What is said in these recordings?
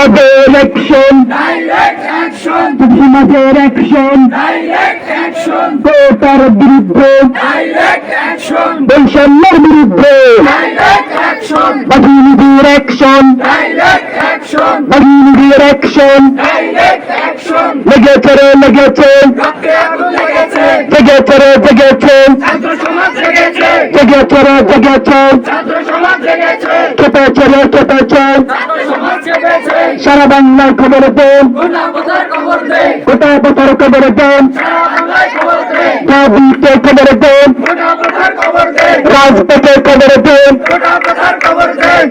সমাজের action direct action সমাজের action direct action কোটার বিরুদ্ধে. ডাইরেক্ট অ্যাকশন বৈষম্যের বিরুদ্ধে. ডাইরেক্ট অ্যাকশন বাহিনীর অ্যাকশন ডাইরেক্ট অ্যাকশন বাহিনীর অ্যাকশন ডাইরেক্ট অ্যাকশন লেগেছে রে লেগেছে রক্তে আগুন লেগেছে জেগেছে রে জেগেছে ছাত্র সমাজ জেগেছে রে জেগেছে কেঁপেছে রে কেঁপেছে সারা বাংলার খবর দে গোটা কথার খবর দে দাবিতে খবর দে রাজপথে খবর দে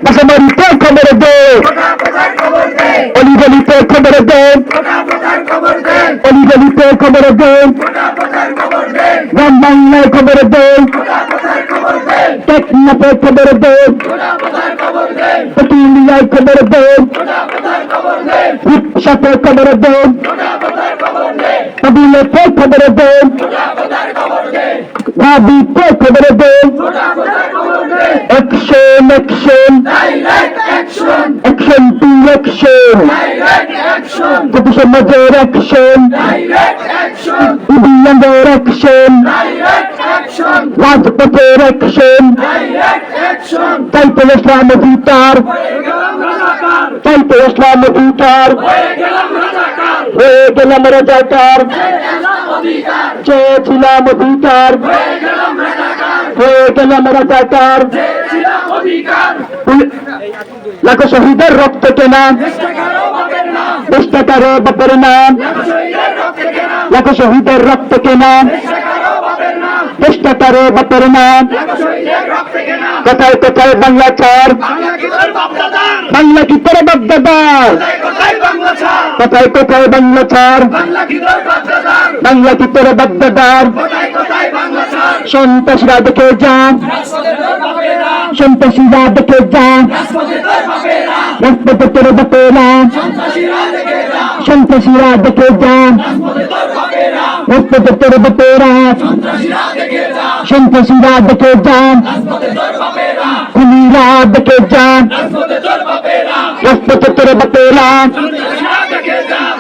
বাসাবাড়িতে খবর দে অলিগলিতে খবর দে অলিগলিতে খবর দে গ্রাম বাংলায় খবর দেন গোটা কথার খবর দে টেকনাফে খবর দেন। গোটা কথার খবর দেন। কথার খবর দেন। কথার খবর দেন। কথার খবর দেন। Action action action to action action সমাজের অ্যাকশন ডাইরেক্ট অ্যাকশন ইবিয়ানের অ্যাকশন চাইতে ইসলাম অধিকার হয়ে চাইতে ইসলাম অধিকার হয়ে গেলাম রাজাকার হয়ে হয়ে চেয়েছিলাম অধিকার হয়ে গেলাম রাজাকার হয়ে লাখো শহীদের রক্ত কেনা দশ টাকার বাপের নাম লাখো শহীদের রক্ত কেনা চেষ্টা করো বাপের নাম কোথায় কোথায় বাংলা চার বাংলা কি তোর বাপদাদার কোথায় কোথায় বাংলা ছাড়? বাংলা কি তোর বাপদাদার ছাড় সন্ত্রাসীরা দেখে যান সন্ত্রাসীরা দেখে যান রাজপথে তোর বাপেরা সন্ত্রাসীরা দেখে যান রাজপথে তোর বাপেরা সন্ত্রাসীরা দেখে যান খুনিরা দেখে যান রাজপথে তোর বাপেরা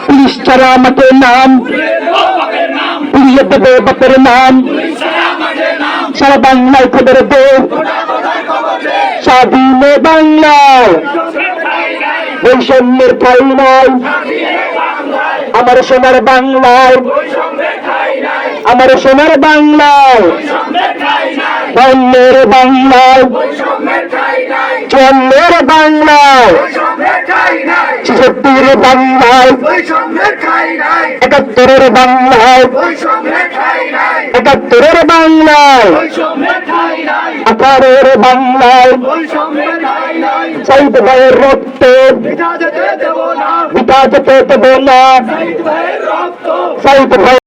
পুলিশ ছাড়া আমাকে নাম উড়িয়ে দেবো বাপের নাম মাঠে সারা বাংলায় খবর দে স্বাধীনে বাংলায় বৈষম্যের দিয়ে বাংলায় আমার সোনার বাংলায় আমার সোনার বাংলায়। বন্যের বাংলায়। চন্দ্রের বাংলায়। ছেষট্টির বাংলায়। একাত্তরের বাংলায়। একাত্তরের বাংলায়। আঠারোর বাংলায়। শহীদ ভাইয়ের রক্ত। বিটা যেতে দেব না। শহীদ ভাই